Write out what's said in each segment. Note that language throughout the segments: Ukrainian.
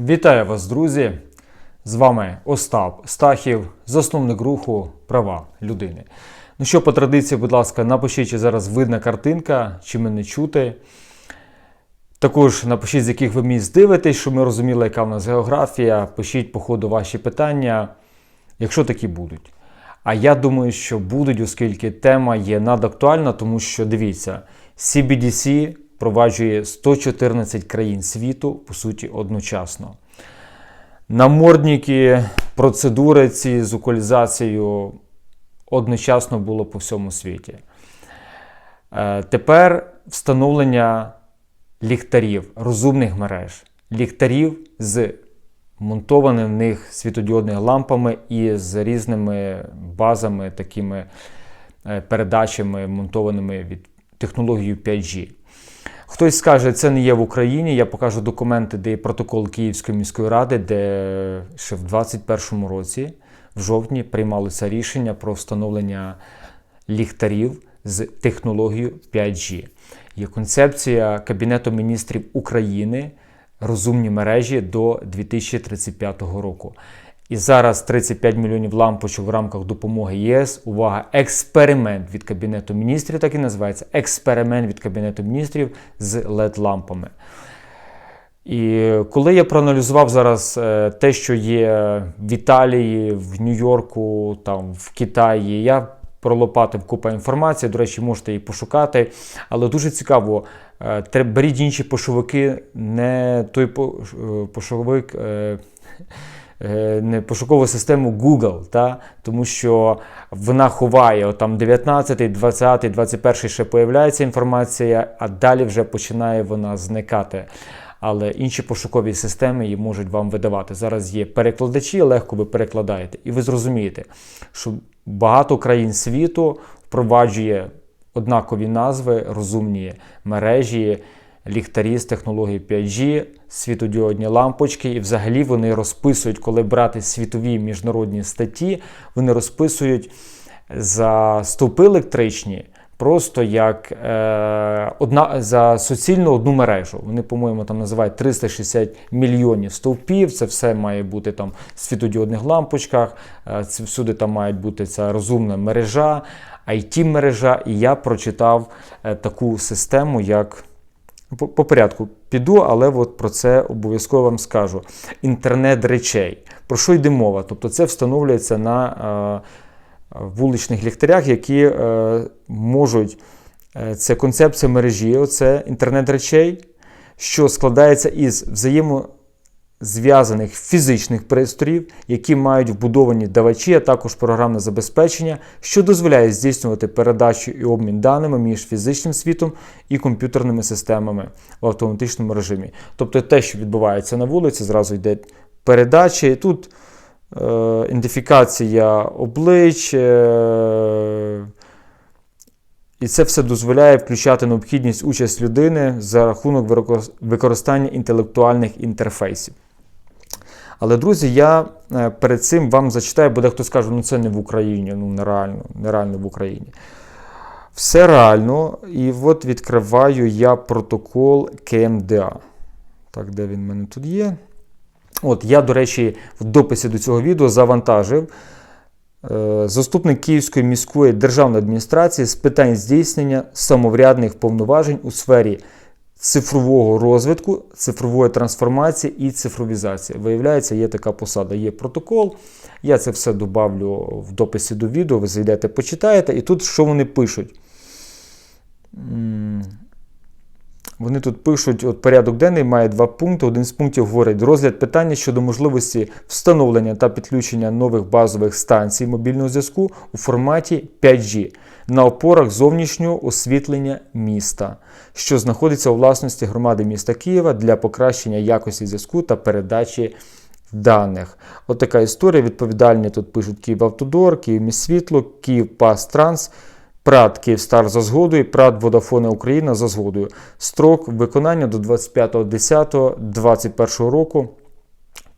Вітаю вас, друзі! З вами Остап Стахів, засновник руху Права людини. Ну що, по традиції, будь ласка, напишіть, чи зараз видна картинка, чи мене чути. Також напишіть, з яких ви місць дивитесь, щоб ми розуміли, яка в нас географія. Пишіть по ходу ваші питання, якщо такі будуть. А я думаю, що будуть, оскільки тема є надактуальна, тому що дивіться, CBDC впроваджує 114 країн світу, по суті, одночасно. Намордники, процедури ці з укалізацією одночасно було по всьому світі. Е, Тепер встановлення ліхтарів, розумних мереж, ліхтарів з монтованими в них світодіодними лампами і з різними базами, такими е, передачами, монтованими від технології 5G. Хтось скаже, це не є в Україні. Я покажу документи, де є протокол Київської міської ради, де ще в 2021 році, в жовтні, приймалося рішення про встановлення ліхтарів з технологією 5G. Є концепція Кабінету міністрів України розумні мережі до 2035 року. І зараз 35 мільйонів лампочок в рамках допомоги ЄС. Увага, експеримент від Кабінету міністрів, так і називається експеримент від Кабінету міністрів з LED-лампами. І коли я проаналізував зараз е, те, що є в Італії, в Нью-Йорку, там в Китаї, я пролопатив купа інформації. До речі, можете її пошукати. Але дуже цікаво, е, беріть інші пошовики, не той е, пошовик. Е, Не пошукову систему Google, та? тому що вона ховає там 19, 20, 21 ще появляється інформація, а далі вже починає вона зникати. Але інші пошукові системи її можуть вам видавати. Зараз є перекладачі, легко ви перекладаєте, і ви зрозумієте, що багато країн світу впроваджує однакові назви, розумні мережі, ліхтарі з технології 5G, світодіодні лампочки, і взагалі вони розписують, коли брати світові міжнародні статті, вони розписують за стовпи електричні. Просто як е, одна за суцільну одну мережу. Вони, по-моєму, там називають 360 мільйонів стовпів. Це все має бути там в світодіодних лампочках. Е, це всюди там має бути ця розумна мережа, it мережа І я прочитав е, таку систему, як по, по порядку піду, але от про це обов'язково вам скажу. Інтернет речей. Про що йде мова? Тобто це встановлюється на е, вуличних ліхтарях, які е, можуть. е, Це концепція мережі, оце інтернет речей, що складається із взаємозв'язаних фізичних пристроїв, які мають вбудовані давачі, а також програмне забезпечення, що дозволяє здійснювати передачу і обмін даними між фізичним світом і комп'ютерними системами в автоматичному режимі. Тобто те, що відбувається на вулиці, зразу йде передача, і тут е, ідентифікація облич. Е, і це все дозволяє включати необхідність участь людини за рахунок використання інтелектуальних інтерфейсів. Але, друзі, я е, перед цим вам зачитаю, бо дехто скаже, ну це не в Україні, ну нереально, нереально в Україні. Все реально. І от відкриваю я протокол КМДА. Так, де він в мене тут є? От, я, до речі, в дописі до цього відео завантажив е, заступник Київської міської державної адміністрації з питань здійснення самоврядних повноважень у сфері цифрового розвитку, цифрової трансформації і цифровізації. Виявляється, є така посада, є протокол. Я це все добавлю в дописі до відео, ви зайдете, почитаєте, і тут що вони пишуть? Вони тут пишуть, от порядок денний має два пункти. Один з пунктів говорить розгляд питання щодо можливості встановлення та підключення нових базових станцій мобільного зв'язку у форматі 5G на опорах зовнішнього освітлення міста, що знаходиться у власності громади міста Києва для покращення якості зв'язку та передачі даних. От така історія. Відповідальні тут пишуть Київавтодор, Київміськсвітло, Київпастранс, ПРАД Київстар за згодою, ПРАД Водафоне Україна за згодою. Строк виконання до 25.10.2021 року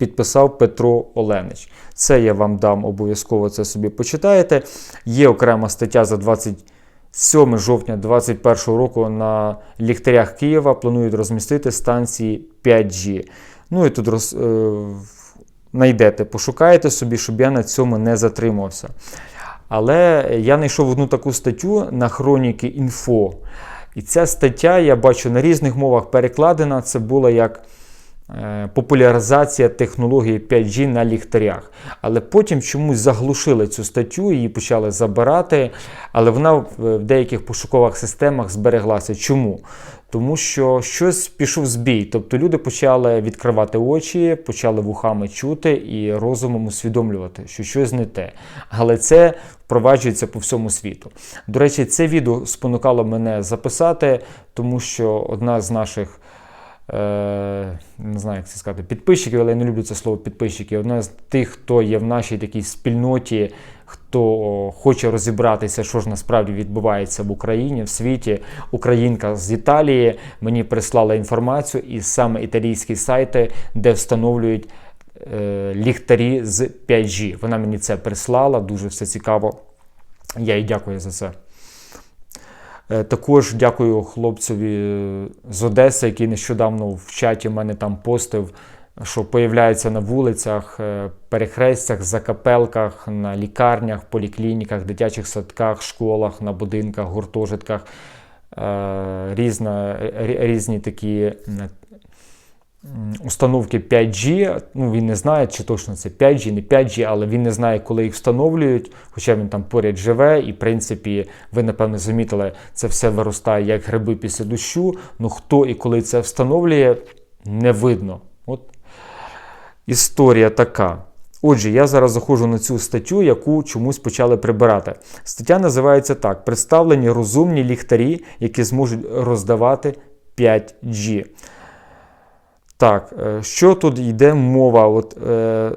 підписав Петро Оленич. Це я вам дам обов'язково це собі почитаєте. Є окрема стаття за 27 жовтня 2021 року на ліхтарях Києва планують розмістити станції 5G. Ну і тут роз, е, знайдете, пошукаєте собі, щоб я на цьому не затримався. Але я знайшов одну таку статтю на хроніки інфо. І ця стаття, я бачу, на різних мовах перекладена. Це було як популяризація технології 5G на ліхтарях. Але потім чомусь заглушили цю статтю, її почали забирати. Але вона в в деяких пошукових системах збереглася. Чому? Тому що щось пішов збій. Тобто люди почали відкривати очі, почали вухами чути і розумом усвідомлювати, що щось не те. Але це впроваджується по всьому світу. До речі, це відео спонукало мене записати, тому що одна з наших. Е, не знаю, як це сказати, підписчиків, але я не люблю це слово підписчики. Одна з тих, хто є в нашій такій спільноті, хто хоче розібратися, що ж насправді відбувається в Україні, в світі. Українка з Італії мені прислала інформацію, і саме італійські сайти, де встановлюють е, ліхтарі з 5G. Вона мені це прислала, дуже все цікаво. Я їй дякую за це. Е, Також дякую хлопцеві з Одеси, який нещодавно в чаті в мене там постив, що появляється на вулицях, е, перехрестях, закапелках, на лікарнях, поліклініках, дитячих садках, школах, на будинках, гуртожитках. е, Різна, різні такі установки 5G. Ну, він не знає, чи точно це 5G, не 5G, але він не знає, коли їх встановлюють, хоча він там поряд живе, і в принципі, ви напевно замітили, це все виростає як гриби після дощу. Ну хто і коли це встановлює, не видно. От історія така. Отже, я зараз заходжу на цю статтю, яку чомусь почали прибирати. Стаття називається так: Представлені розумні ліхтарі, які зможуть роздавати 5G. Так, е, що тут йде мова? От, е,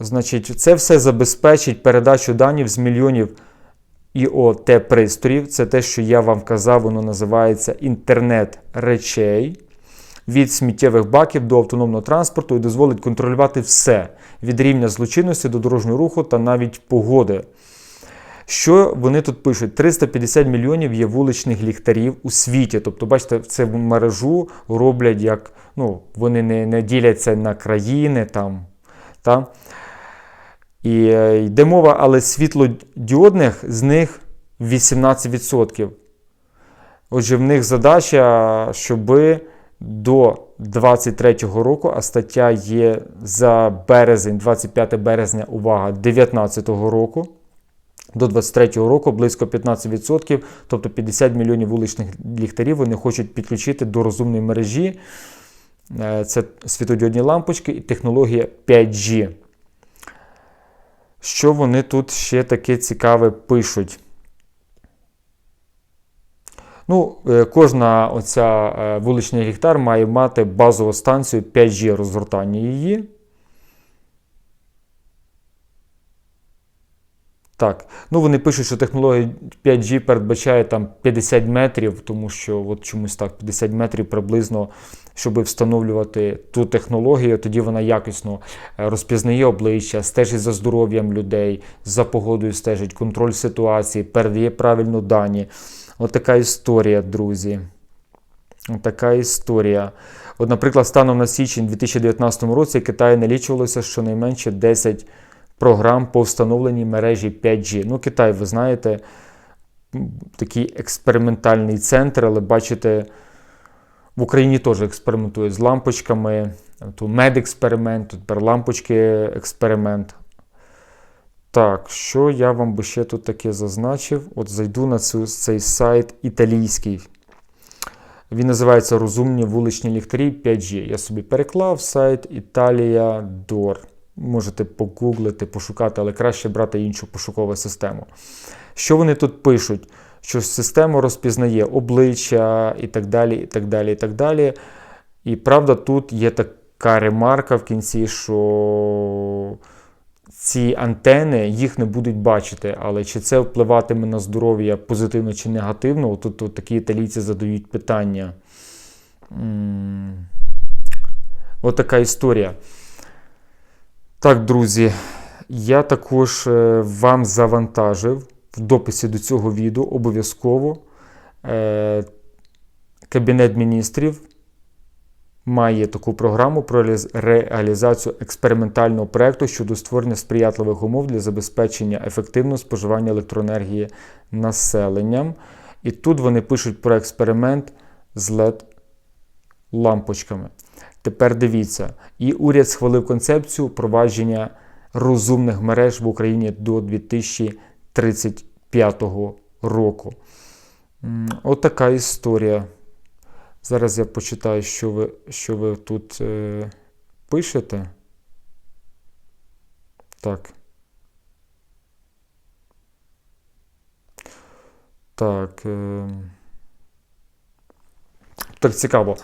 значить, це все забезпечить передачу даних з мільйонів IoT пристроїв. Це те, що я вам казав, воно називається інтернет речей. Від сміттєвих баків до автономного транспорту і дозволить контролювати все від рівня злочинності до дорожнього руху та навіть погоди. Що вони тут пишуть? 350 мільйонів є вуличних ліхтарів у світі. Тобто, бачите, це в мережу роблять як ну, вони не, не діляться на країни там. Та? І е, йде мова, але світлодіодних з них 18%. Отже, в них задача, щоби до 23-го року, а стаття є за березень, 25 березня, увага, 19-го року. До 23-го року близько 15%, тобто 50 мільйонів вуличних ліхтарів вони хочуть підключити до розумної мережі. Е, Це світодіодні лампочки і технологія 5G. Що вони тут ще таке цікаве пишуть? Ну, е, Кожна оця е, вуличний ліхтар має мати базову станцію 5G розгортання її. Так, ну вони пишуть, що технологія 5G передбачає там 50 метрів, тому що от чомусь так 50 метрів приблизно, щоб встановлювати ту технологію, тоді вона якісно е, розпізнає обличчя, стежить за здоров'ям людей, за погодою стежить, контроль ситуації, передає правильно дані. От така історія, друзі. От така історія. От, наприклад, станом на січень 2019 році Китаї налічувалося щонайменше 10 програм по встановленій мережі 5G. Ну, Китай, ви знаєте, такий експериментальний центр, але бачите, в Україні теж експериментують з лампочками. Тут медексперимент, тут тепер лампочки експеримент. Так, що я вам би ще тут таке зазначив? От зайду на цю, цей сайт італійський. Він називається Розумні вуличні ліхтарі 5G. Я собі переклав сайт Італія Дор. Можете погуглити, пошукати, але краще брати іншу пошукову систему. Що вони тут пишуть? Що система розпізнає обличчя і так далі, і так далі, і так далі. І правда, тут є така ремарка в кінці, що ці антени їх не будуть бачити. Але чи це впливатиме на здоров'я позитивно чи негативно? Тут, тут такі італійці задають питання. М, От така історія. Так, друзі, я також е, вам завантажив в дописі до цього відео обов'язково е, Кабінет міністрів має таку програму про реалізацію експериментального проекту щодо створення сприятливих умов для забезпечення ефективного споживання електроенергії населенням. І тут вони пишуть про експеримент з LED лампочками. Тепер дивіться, і уряд схвалив концепцію впровадження розумних мереж в Україні до 2035 року. М, От історія. Зараз я почитаю, що ви, що ви тут е, пишете. Так. Так. Е, так цікаво.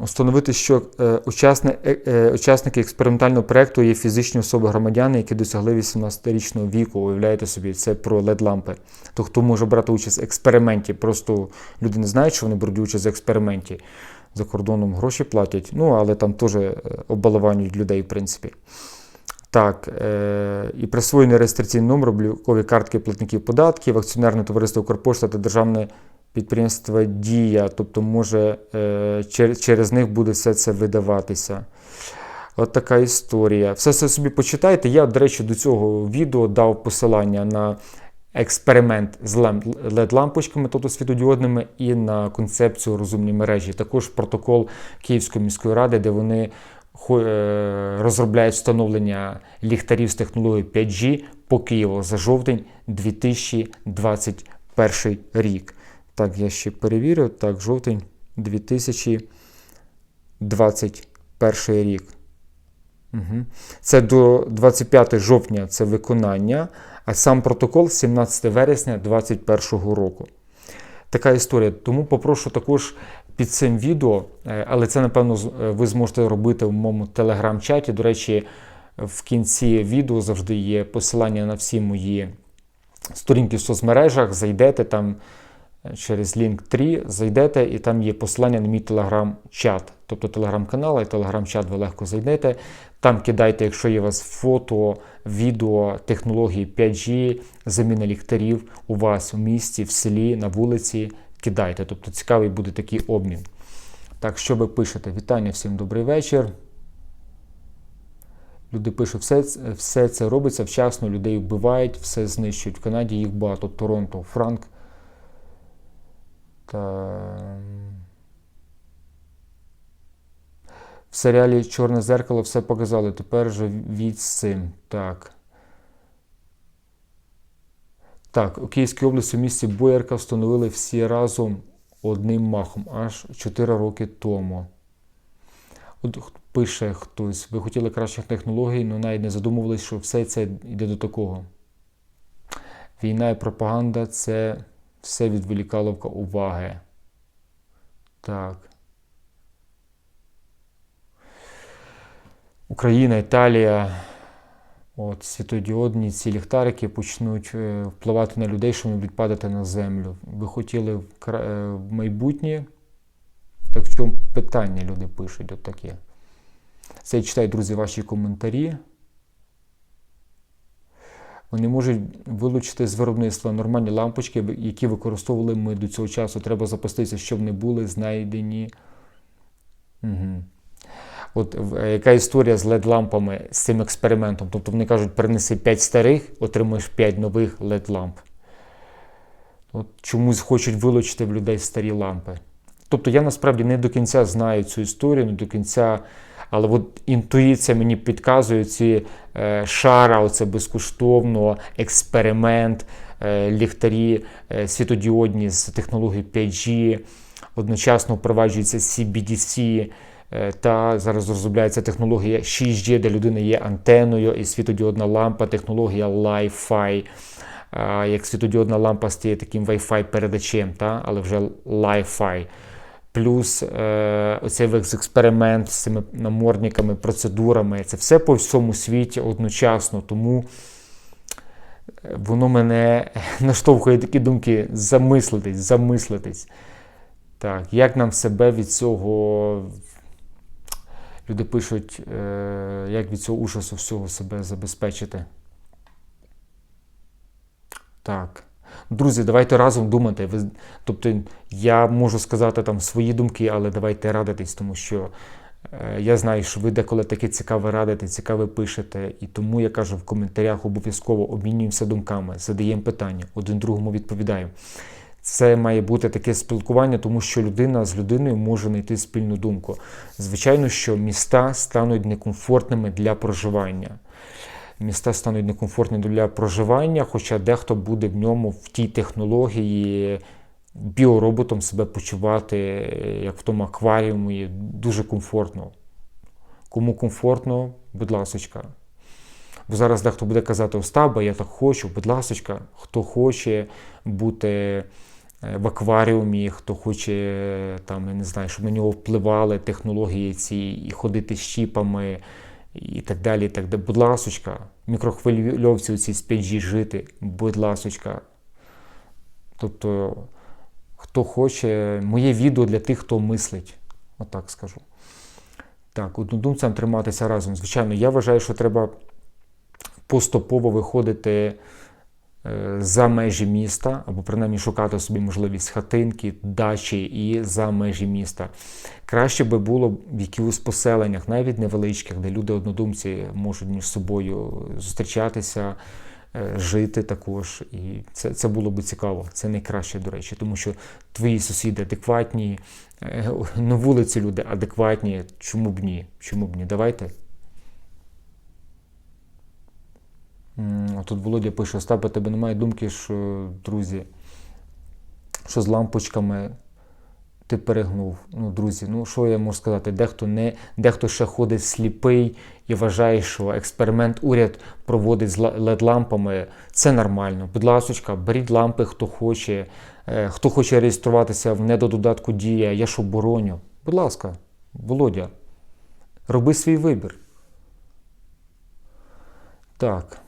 Установити, що е, е, е, учасники експериментального проєкту є фізичні особи громадяни, які досягли 18-річного віку. Уявляєте собі, це про LED-лампи. То хто може брати участь в експерименті? Просто люди не знають, що вони беруть участь в експерименті. За кордоном гроші платять. Ну, але там теж е, людей, в принципі. Так, е, і присвоєний реєстраційний номер, облікові картки платників податків, акціонерне товариство Укрпошта та державне підприємство Дія, тобто може е, через них буде все це видаватися. От така історія. Все це собі почитайте. Я, до речі, до цього відео дав посилання на експеримент з LED-лампочками, тобто світодіодними, і на концепцію розумні мережі. Також протокол Київської міської ради, де вони е, розробляють встановлення ліхтарів з технологією 5G по Києву за жовтень 2021 рік. Так, я ще перевірю. Так, жовтень 2021 рік. Угу. Це до 25 жовтня це виконання, а сам протокол 17 вересня 2021 року. Така історія. Тому попрошу також під цим відео, е, але це, напевно, е, ви зможете робити в моєму телеграм-чаті. До речі, в кінці відео завжди є посилання на всі мої сторінки в соцмережах. Зайдете там через Link3, зайдете, і там є посилання на мій телеграм-чат. Тобто телеграм-канал і телеграм-чат ви легко зайдете. Там кидайте, якщо є у вас фото, відео, технології 5G, заміна ліхтарів у вас у місті, в селі, на вулиці. Кидайте. Тобто цікавий буде такий обмін. Так, що ви пишете? Вітання, всім добрий вечір. Люди пишуть, все, все це робиться вчасно, людей вбивають, все знищують. В Канаді їх багато. Торонто, Франк. Та... В серіалі Чорне зеркало все показали. Тепер же від з цим. Так. Так, у Київській області в місті Боярка встановили всі разом одним махом, аж 4 роки тому. От пише хтось, ви хотіли кращих технологій, але навіть не задумувались, що все це йде до такого. Війна і пропаганда це все відволікаловка уваги. Так. Україна, Італія, от, світодіодні ці ліхтарики почнуть е, впливати на людей, що вони будуть падати на землю. Ви хотіли е, в майбутнє? Так в чому питання люди пишуть от таке? Це я читаю, друзі, ваші коментарі. Вони можуть вилучити з виробництва нормальні лампочки, які використовували ми до цього часу. Треба запастися, щоб не були знайдені. Угу. От е, яка історія з LED-лампами з цим експериментом? Тобто вони кажуть, принеси 5 старих, отримаєш 5 нових LED-ламп. От чомусь хочуть вилучити в людей старі лампи. Тобто я насправді не до кінця знаю цю історію, не до кінця. Але от інтуїція мені підказує ці е, шара, оце безкоштовно, експеримент, е, ліхтарі е, світодіодні з технологією 5G, одночасно впроваджується CBDC, та зараз розробляється технологія 6G, де людина є антеною і світодіодна лампа, технологія Li-Fi. Як світодіодна лампа стає таким Wi-Fi передачем, та? але вже Li-Fi. Плюс е, оцей весь експеримент з цими намордниками, процедурами. Це все по всьому світі одночасно. Тому е, воно мене наштовхує такі думки замислитись, замислитись. Так, як нам себе від цього. Люди пишуть, е, як від цього ужасу всього себе забезпечити. Так. Друзі, давайте разом думати. Ви, тобто я можу сказати там свої думки, але давайте радитись, тому що е, я знаю, що ви деколи таке цікаве радите, цікаве пишете. І тому я кажу в коментарях обов'язково обмінюємося думками, задаємо питання, один другому відповідаємо. Це має бути таке спілкування, тому що людина з людиною може знайти спільну думку. Звичайно, що міста стануть некомфортними для проживання. Міста стануть некомфортними для проживання, хоча дехто буде в ньому в тій технології біороботом себе почувати, як в тому акваріумі, дуже комфортно. Кому комфортно, будь ласочка. Бо зараз дехто буде казати, Остаба, я так хочу, будь ласочка, хто хоче бути е, в акваріумі, хто хоче, там, я не знаю, щоб на нього впливали технології ці і ходити з чіпами і так далі. так далі. Будь ласочка, мікрохвильовці ці цій 5G жити, будь ласочка. Тобто, хто хоче, моє відео для тих, хто мислить, отак скажу. Так, однодумцям триматися разом. Звичайно, я вважаю, що треба поступово виходити за межі міста, або принаймні шукати собі можливість хатинки, дачі і за межі міста. Краще би було в якихось поселеннях, навіть невеличких, де люди однодумці можуть між собою зустрічатися, е, жити також. І це це було б цікаво. Це найкраще, до речі, тому що твої сусіди адекватні, е, на вулиці люди адекватні. Чому б ні? Чому б ні? Давайте. А Тут Володя пише, Остапа, тебе немає думки, що, друзі, що з лампочками ти перегнув. Ну, друзі, ну що я можу сказати? Дехто не, дехто ще ходить сліпий і вважає, що експеримент уряд проводить з LED-лампами. Це нормально. Будь ласка, беріть лампи, хто хоче, е, хто хоче реєструватися в недододатку Дія, я ж обороню. Будь ласка, Володя, роби свій вибір. Так.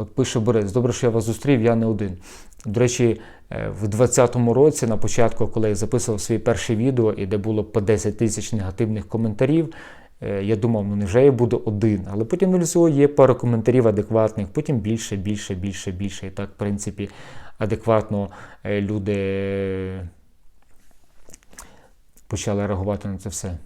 От пише Борис, добре, що я вас зустрів, я не один. До речі, е, в 2020 році, на початку, коли я записував свої перші відео, і де було по 10 тисяч негативних коментарів, е, я думав, ну невже я буду один. Але потім аналізував, є пара коментарів адекватних, потім більше, більше, більше, більше. І так, в принципі, адекватно е, люди почали реагувати на це все.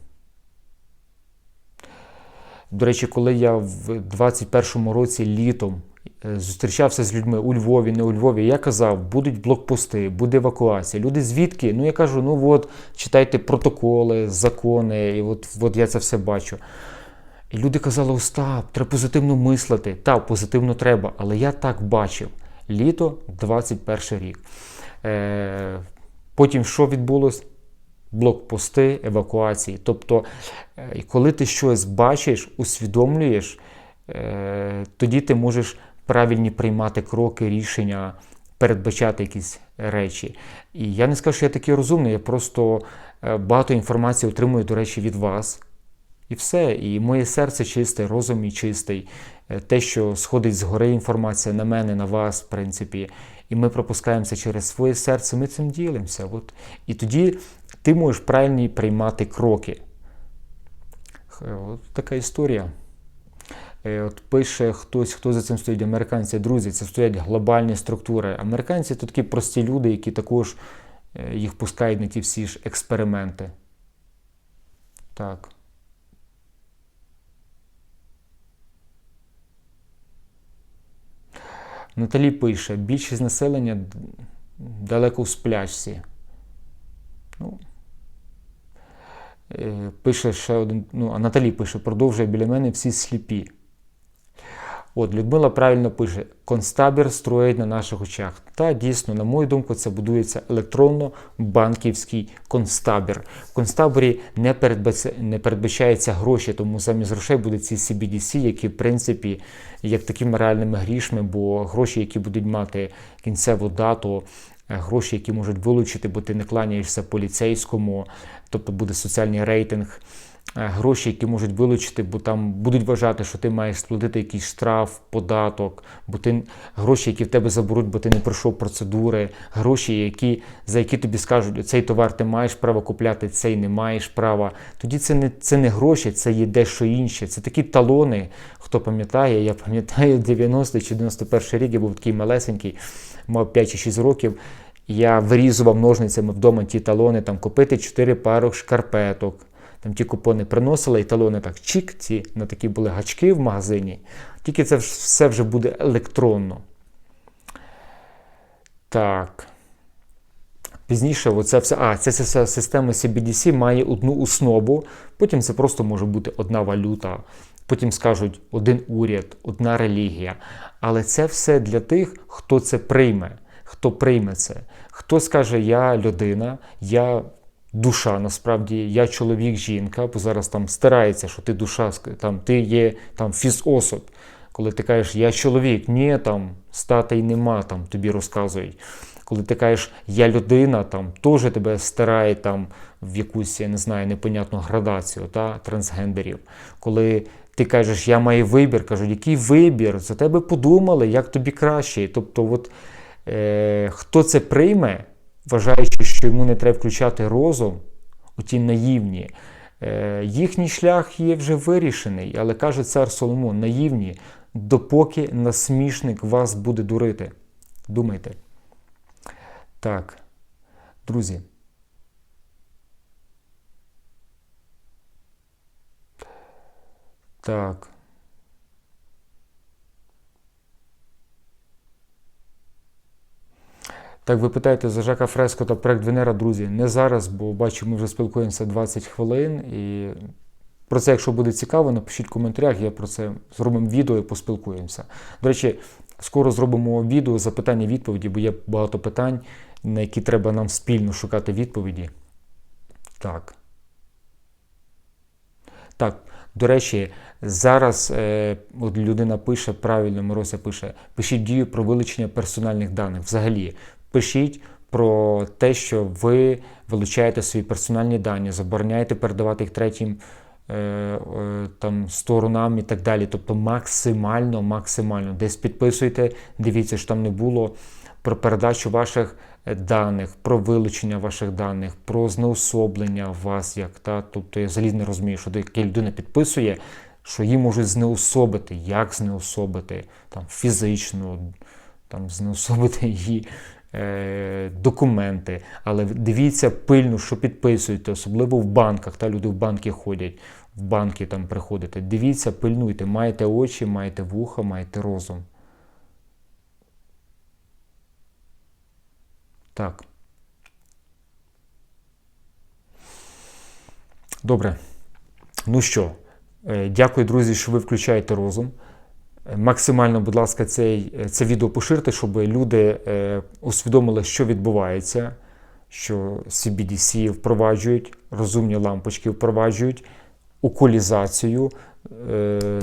До речі, коли я в 21-му році літом зустрічався з людьми у Львові, не у Львові. Я казав, будуть блокпости, буде евакуація. Люди звідки? Ну я кажу, ну от читайте протоколи, закони, і от, от я це все бачу. І люди казали, Остап, треба позитивно мислити. Так, позитивно треба, але я так бачив. Літо 21 рік. Е, Потім що відбулося? Блокпости, евакуації. Тобто, е, коли ти щось бачиш, усвідомлюєш, е, тоді ти можеш правильні приймати кроки, рішення, передбачати якісь речі. І я не скажу, що я такий розумний, я просто е, багато інформації отримую, до речі, від вас. І все. І моє серце чисте, розум мій чистий. Е, те, що сходить з гори інформація на мене, на вас, в принципі, і ми пропускаємося через своє серце, ми цим ділимося. От. І тоді ти можеш правильні приймати кроки. От така історія. Е, от Пише хтось, хто за цим стоїть, американці, друзі, це стоять глобальні структури. Американці то такі прості люди, які також е, їх пускають на ті всі ж експерименти. Так. Наталі пише, більшість населення далеко в сплячці. Ну, е, Пише ще один, ну, а Наталі пише, продовжує біля мене всі сліпі. От Людмила правильно пише: констабір строїть на наших очах. Та дійсно, на мою думку, це будується електронно-банківський констабір. В констаборі не не передбачаються гроші, тому замість грошей буде ці CBDC, які в принципі як такими реальними грішми, бо гроші, які будуть мати кінцеву дату. Е, гроші, які можуть вилучити, бо ти не кланяєшся поліцейському, тобто буде соціальний рейтинг гроші, які можуть вилучити, бо там будуть вважати, що ти маєш сплатити якийсь штраф, податок, бо ти гроші, які в тебе заберуть, бо ти не пройшов процедури, гроші, які, за які тобі скажуть, цей товар ти маєш право купляти, цей не маєш права. Тоді це не це не гроші, це є дещо інше. Це такі талони. Хто пам'ятає, я пам'ятаю 90 чи 91 рік, я був такий малесенький, мав 5 чи 6 років. Я вирізував ножницями вдома ті талони, там купити 4 пари шкарпеток. Там ті купони приносили і талони так чик, ці на такі були гачки в магазині. Тільки це все вже буде електронно. Так. Пізніше, оце все, а, ця вся система CBDC має одну основу, потім це просто може бути одна валюта, потім скажуть один уряд, одна релігія. Але це все для тих, хто це прийме, хто прийме це. Хто скаже, я людина, я душа, насправді, я чоловік, жінка, бо зараз там старається, що ти душа, там ти є там фізособ. Коли ти кажеш, я чоловік, ні, там статей нема, там тобі розказують. Коли ти кажеш, я людина, там теж тебе стирає там в якусь, я не знаю, непонятну градацію та, трансгендерів. Коли ти кажеш, я маю вибір, кажуть, який вибір? За тебе подумали, як тобі краще. Тобто, от, е, хто це прийме, вважаючи, що йому не треба включати розум, оті наївні, е, їхній шлях є вже вирішений, але каже цар Соломон, наївні, допоки насмішник вас буде дурити. Думайте. Так, друзі. Так. Так, ви питаєте за Жака Фреско та проект Венера, друзі, не зараз, бо бачу, ми вже спілкуємося 20 хвилин. І про це, якщо буде цікаво, напишіть в коментарях, я про це зробимо відео і поспілкуємося. До речі, скоро зробимо відео запитання-відповіді, бо є багато питань, на які треба нам спільно шукати відповіді. Так. Так, до речі, зараз е, от людина пише, правильно Мирося пише, пишіть дію про вилучення персональних даних. Взагалі, пишіть про те, що ви вилучаєте свої персональні дані, забороняєте передавати їх третім е, е, там, сторонам і так далі. Тобто максимально, максимально десь підписуйте, дивіться, що там не було про передачу ваших даних, про вилучення ваших даних, про знеособлення вас як. Та? Тобто я взагалі не розумію, що яка людина підписує, що її можуть знеособити, як знеособити, там, фізично, там, знеособити її е, документи. Але дивіться пильно, що підписуєте, особливо в банках. Та Люди в банки ходять, в банки там приходите. Дивіться, пильнуйте, маєте очі, маєте вуха, маєте розум. Так. Добре. Ну що, е, дякую, друзі, що ви включаєте розум. Е, максимально, будь ласка, цей, е, це відео поширте, щоб люди усвідомили, що відбувається, що CBDC впроваджують, розумні лампочки впроваджують, окулізацію,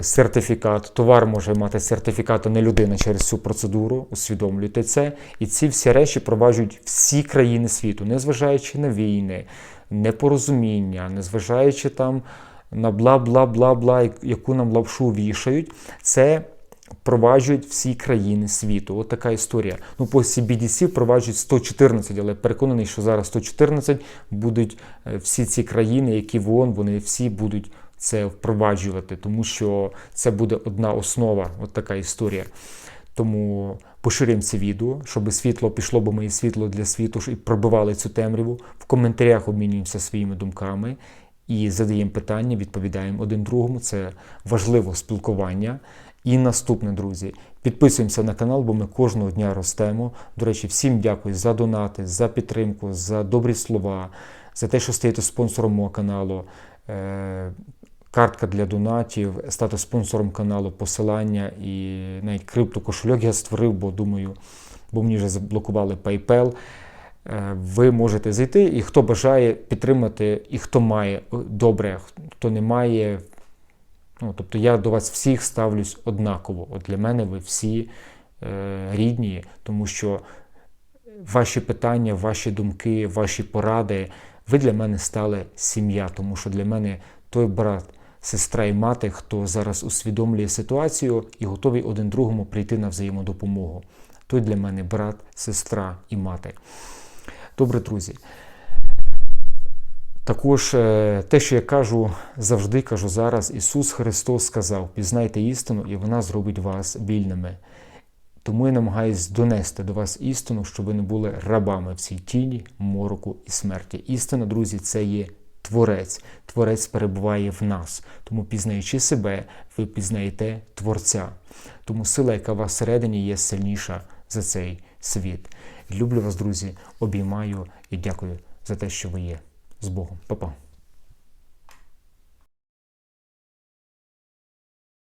сертифікат. Товар може мати сертифікат, а не людина через цю процедуру. Усвідомлюйте це. І ці всі речі впроваджують всі країни світу, незважаючи на війни, непорозуміння, незважаючи там на бла бла бла бла, яку нам лапшу вішають. Це впроваджують всі країни світу. От така історія. Ну, по CBDC впроваджують 114, але переконаний, що зараз 114 будуть е, всі ці країни, які в ООН, вони всі будуть це впроваджувати, тому що це буде одна основа, от така історія. Тому поширюємо це відео, щоб світло пішло, бо моє світло для світу і пробивали цю темряву. В коментарях обмінюємося своїми думками і задаємо питання, відповідаємо один другому. Це важливо спілкування. І наступне, друзі, підписуємося на канал, бо ми кожного дня ростемо. До речі, всім дякую за донати, за підтримку, за добрі слова, за те, що стаєте спонсором мого каналу. Е, картка для донатів, стати спонсором каналу, посилання і навіть криптокошельок я створив, бо думаю, бо мені вже заблокували PayPal. Е, ви можете зайти, і хто бажає підтримати, і хто має добре, хто не має. Ну, Тобто я до вас всіх ставлюсь однаково. От Для мене ви всі е, рідні, тому що ваші питання, ваші думки, ваші поради, ви для мене стали сім'я, тому що для мене той брат, сестра і мати, хто зараз усвідомлює ситуацію і готовий один другому прийти на взаємодопомогу. Той для мене брат, сестра і мати. Добре, друзі. Також е, те, що я кажу завжди, кажу зараз, Ісус Христос сказав: пізнайте істину, і вона зробить вас вільними. Тому я намагаюсь донести до вас істину, щоб ви не були рабами в цій тіні, мороку і смерті. Істина, друзі, це є Творець. Творець перебуває в нас. Тому, пізнаючи себе, ви пізнаєте Творця. Тому сила, яка у вас всередині, є сильніша за цей світ. Люблю вас, друзі, обіймаю і дякую за те, що ви є. З Богом. Па-па.